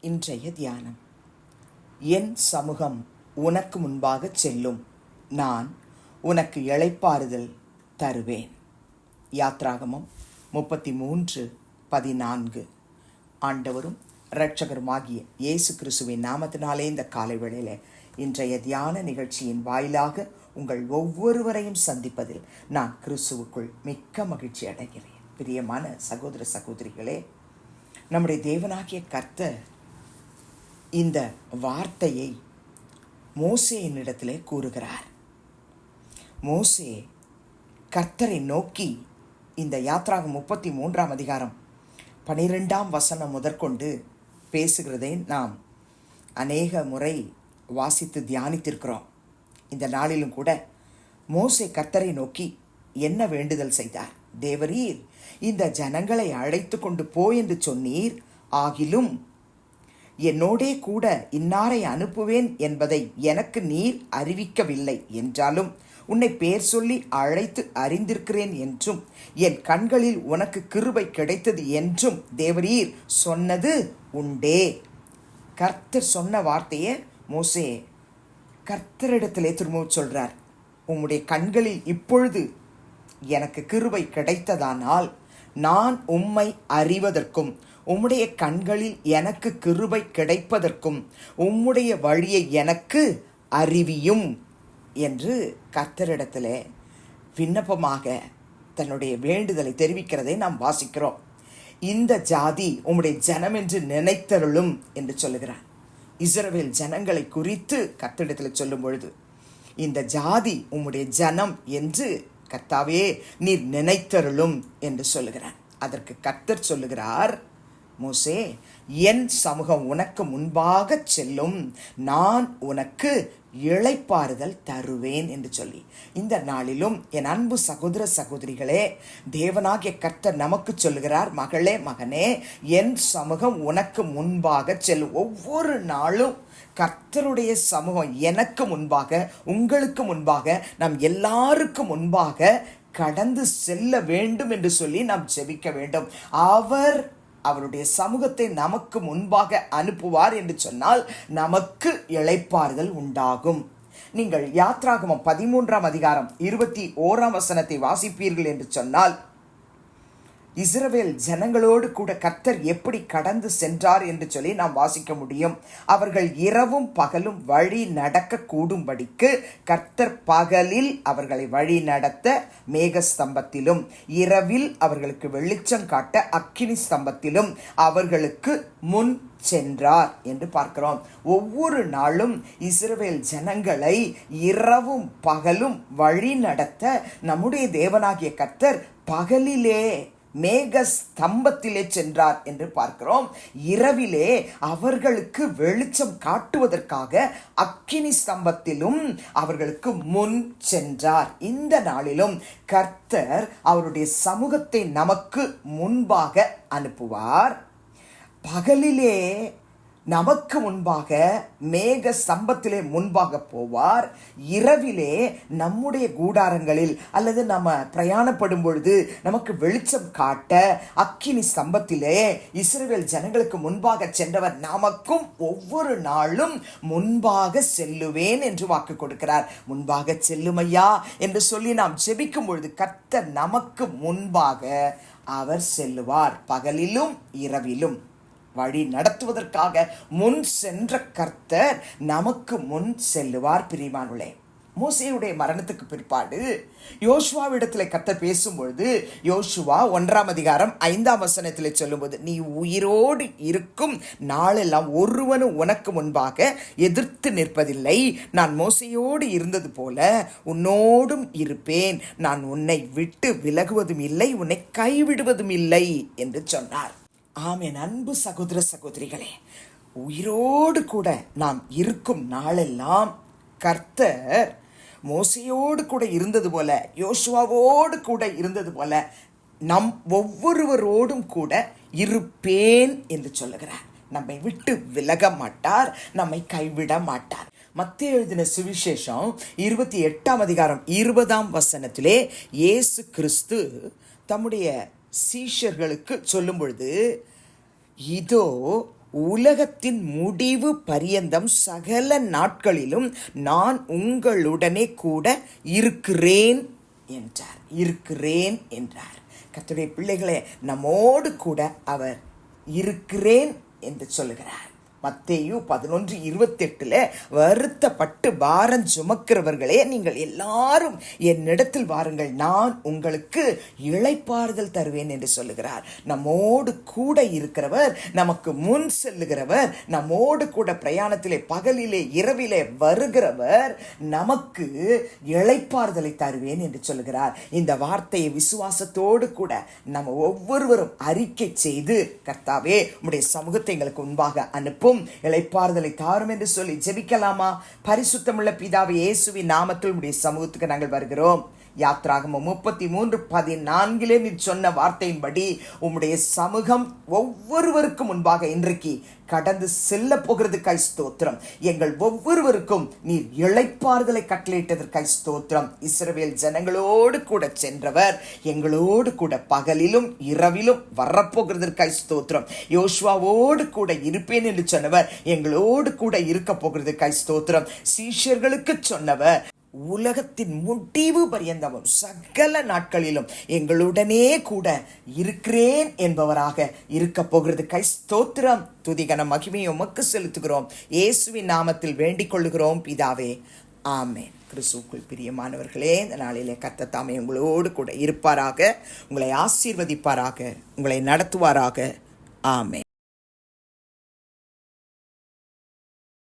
இன்றைய தியானம். என் சமூகம் உனக்கு முன்பாக செல்லும். நான் உனக்கு இழைப்பாறுதல் தருவேன். யாத்ராகமம் முப்பத்தி மூன்று பதினான்கு. ஆண்டவரும் இரட்சகருமாகிய இயேசு கிறிஸ்துவின் நாமத்தினாலே இந்த காலை வேளையில் இன்றைய தியான நிகழ்ச்சியின் வாயிலாக உங்கள் ஒவ்வொருவரையும் சந்திப்பதில் நான் கிறிஸ்துவுக்குள் மிக்க மகிழ்ச்சி அடைகிறேன். பிரியமான சகோதர சகோதரிகளே நம்முடைய தேவனாகிய கர்த்தர் இந்த வார்த்தையை மோசேயினிடத்திலே கூறுகிறார். மோசே கர்த்தரை நோக்கி இந்த யாத்ராக முப்பத்தி மூன்றாம் அதிகாரம் பனிரெண்டாம் வசனம் முதற்கொண்டு பேசுகிறதை நாம் அநேக முறை வாசித்து தியானித்திருக்கிறோம். இந்த நாளிலும் கூட மோசே கர்த்தரை நோக்கி என்ன வேண்டுதல் செய்தார்? தேவரீர் இந்த ஜனங்களை அழைத்து கொண்டு போ என்று சொன்னீர் ஆகிலும் என்னோடே கூட இன்னாரை அனுப்புவேன் என்பதை எனக்கு நீர் அறிவிக்கவில்லை என்றாலும் உன்னை பேர் சொல்லி அழைத்து அறிந்திருக்கிறேன் என்றும் என் கண்களில் உனக்கு கிருபை கிடைத்தது என்றும் தேவரீர் சொன்னது உண்டே. கர்த்தர் சொன்ன வார்த்தையை மோசே கர்த்தரிடத்திலே திரும்பவும் சொல்றார். உம்முடைய கண்களில் இப்பொழுது எனக்கு கிருபை கிடைத்ததானால் நான் உம்மை அறிவதற்கும் உம்முடைய கண்களில் எனக்கு கிருபை கிடைப்பதற்கும் உம்முடைய வழியை எனக்கு அறிவியும் என்று கர்த்தரிடத்தில் விண்ணப்பமாக தன்னுடைய வேண்டுதலை தெரிவிக்கிறதை நாம் வாசிக்கிறோம். இந்த ஜாதி உம்முடைய ஜனம் என்று நினைத்தருளும் என்று சொல்லுகிறார். இஸ்ரவேல் ஜனங்களை குறித்து கர்த்தரிடத்தில் சொல்லும் பொழுது இந்த ஜாதி உம்முடைய ஜனம் என்று கர்த்தாவே நீர் நினைத்தருளும் என்று சொல்லுகிறார். அதற்கு கர்த்தர் சொல்லுகிறார் மோசே என் சமூகம் உனக்கு முன்பாக செல்லும். நான் உனக்கு இழைப்பாறுதல் தருவேன் என்று சொல்லி. இந்த நாளிலும் என் அன்பு சகோதர சகோதரிகளே தேவனாகிய கர்த்தர் நமக்கு சொல்லுகிறார் மகளே மகனே என் சமூகம் உனக்கு முன்பாக செல்லும் ஒவ்வொரு நாளும் கர்த்தருடைய சமூகம் எனக்கு முன்பாக உங்களுக்கு முன்பாக நம் எல்லாருக்கும் முன்பாக கடந்து செல்ல வேண்டும் என்று சொல்லி நாம் ஜெபிக்க வேண்டும். அவர் அவருடைய சமூகத்தை நமக்கு முன்பாக அனுப்புவார் என்று சொன்னால் நமக்கு இழைப்பாறுதல் உண்டாகும். நீங்கள் யாத்ராகமம் பதிமூன்றாம் அதிகாரம் இருபத்தி ஓராம் வசனத்தை வாசிப்பீர்கள் என்று சொன்னால் இஸ்ரவேல் ஜனங்களோடு கூட கர்த்தர் எப்படி கடந்து சென்றார் என்று சொல்லி நாம் வாசிக்க முடியும். அவர்கள் இரவும் பகலும் வழி நடக்க கூடும்படிக்கு கர்த்தர் பகலில் அவர்களை வழி நடத்த மேக ஸ்தம்பத்திலும் இரவில் அவர்களுக்கு வெளிச்சம் காட்ட அக்கினி ஸ்தம்பத்திலும் அவர்களுக்கு முன் சென்றார் என்று பார்க்கிறோம். ஒவ்வொரு நாளும் இஸ்ரவேல் ஜனங்களை இரவும் பகலும் வழி நடத்த நம்முடைய தேவனாகிய கர்த்தர் பகலிலே மேக ஸ்தம்பத்திலே சென்றார் என்று பார்க்கிறோம். இரவிலே அவர்களுக்கு வெளிச்சம் காட்டுவதற்காக அக்கினி ஸ்தம்பத்திலும் அவர்களுக்கு முன் சென்றார். இந்த நாளிலும் கர்த்தர் அவருடைய சமூகத்தை நமக்கு முன்பாக அனுப்புவார். பகலிலே நமக்கு முன்பாக மேக சம்பத்திலே முன்பாக போவார். இரவிலே நம்முடைய கூடாரங்களில் அல்லது நம்ம பிரயாணப்படும் பொழுது நமக்கு வெளிச்சம் காட்ட அக்கினி சம்பத்திலே இஸ்ரேல் ஜனங்களுக்கு முன்பாக சென்றவர் நமக்கும் ஒவ்வொரு நாளும் முன்பாக செல்லுவேன் என்று வாக்கு கொடுக்கிறார். முன்பாக செல்லுமையா என்று சொல்லி நாம் ஜெபிக்கும் பொழுது கர்த்தர் நமக்கு முன்பாக அவர் செல்லுவார். பகலிலும் இரவிலும். வழி நடத்துவதற்காக முன் சென்ற கர்த்தர் நமக்கு முன் செல்லுவார் பிரிமானுளே மோசையுடைய மரணத்துக்கு பிற்பாடு யோசுவாவிடத்தில் கத்த பேசும்பொழுது யோசுவா ஒன்றாம் அதிகாரம் ஐந்தாம் வசனத்தில் சொல்லும்போது நீ உயிரோடு இருக்கும் நாளெல்லாம் ஒருவனும் உனக்கு முன்பாக எதிர்த்து நிற்பதில்லை. நான் மோசையோடு இருந்தது போல உன்னோடும் இருப்பேன். நான் உன்னை விட்டு விலகுவதும் இல்லை உன்னை கைவிடுவதும் இல்லை என்று சொன்னார். ஆமென் அன்பு சகோதர சகோதரிகளே உயிரோடு கூட நாம் இருக்கும் நாளெல்லாம் கர்த்தர் மோசையோடு கூட இருந்தது போல யோசுவாவோடு கூட இருந்தது போல நம் ஒவ்வொருவரோடும் கூட இருப்பேன் என்று சொல்லுகிறார். நம்மை விட்டு விலக மாட்டார் நம்மை கைவிட மாட்டார். மத்திய எழுதின சுவிசேஷம் இருபத்தி எட்டாம் அதிகாரம் இருபதாம் வசனத்திலே இயேசு கிறிஸ்து தம்முடைய சீஷர்களுக்கு சொல்லும் பொழுது இதோ உலகத்தின் முடிவு பரியந்தம் சகல நாட்களிலும் நான் உங்களுடனே கூட இருக்கிறேன் என்றார். இருக்கிறேன் என்றார். கத்துடைய பிள்ளைகளை நம்மோடு கூட அவர் இருக்கிறேன் என்று சொல்லுகிறார். மத்தேயு பதினொன்று இருபத்தெட்டுல வருத்தப்பட்டு பாரம் சுமக்கிறவர்களே நீங்கள் எல்லாரும் என்னிடத்தில் வாருங்கள். நான் உங்களுக்கு இழைப்பாறுதல் தருவேன் என்று சொல்லுகிறார். நம்மோடு கூட இருக்கிறவர் நமக்கு முன் செல்லுகிறவர் நம்மோடு கூட பிரயாணத்திலே பகலிலே இரவிலே வருகிறவர் நமக்கு இழைப்பாறுதலை தருவேன் என்று சொல்லுகிறார். இந்த வார்த்தையை விசுவாசத்தோடு கூட நம்ம ஒவ்வொருவரும் அறிக்கை செய்து கர்த்தாவே உடைய சமூகத்தை எங்களுக்கு முன்பாக அனுப்பும். இளைப்பாறுதலை தாரும் என்று சொல்லி ஜெபிக்கலாமா? பரிசுத்தமுள்ள பிதாவை இயேசுவின் நாமத்தில் உடைய சமூகத்துக்கு நாங்கள் வருகிறோம். யாத்ராகமம் முப்பத்தி மூன்று பதினான்கிலே நீ சொன்ன வார்த்தையின்படி உம்முடைய சமூகம் ஒவ்வொருவருக்கும் முன்பாக இன்றைக்கு கடந்து செல்ல போகிறதுக்காய் ஸ்தோத்திரம். எங்கள் ஒவ்வொருவருக்கும் நீர் இளைப்பாறுதலை கட்டளையிட்டதற்காய் ஸ்தோத்திரம். இஸ்ரவேல் ஜனங்களோடு கூட சென்றவர் எங்களோடு கூட பகலிலும் இரவிலும் வரப்போகிறதற்காய் ஸ்தோத்திரம். யோஷ்வாவோடு கூட இருப்பேன் என்று சொன்னவர் எங்களோடு கூட இருக்க போகிறதுக்காய் ஸ்தோத்திரம். சீஷர்களுக்கு சொன்னவர் உலகத்தின் முடிவு பரியந்தமும் சகல நாட்களிலும் எங்களுடனே கூட இருக்கிறேன் என்பவராக இருக்க போகிறது. கை ஸ்தோத்திரம் துதிகன மகிமையை உமக்கு செலுத்துகிறோம். இயேசுவின் நாமத்தில் வேண்டிக் கொள்ளுகிறோம். பிதாவே ஆமேன். கிறிஸ்துக்குள் பிரியமானவர்களே இந்த நாளிலே கத்த தாமே உங்களோடு கூட இருப்பாராக. உங்களை ஆசீர்வதிப்பாராக. உங்களை நடத்துவாராக. ஆமே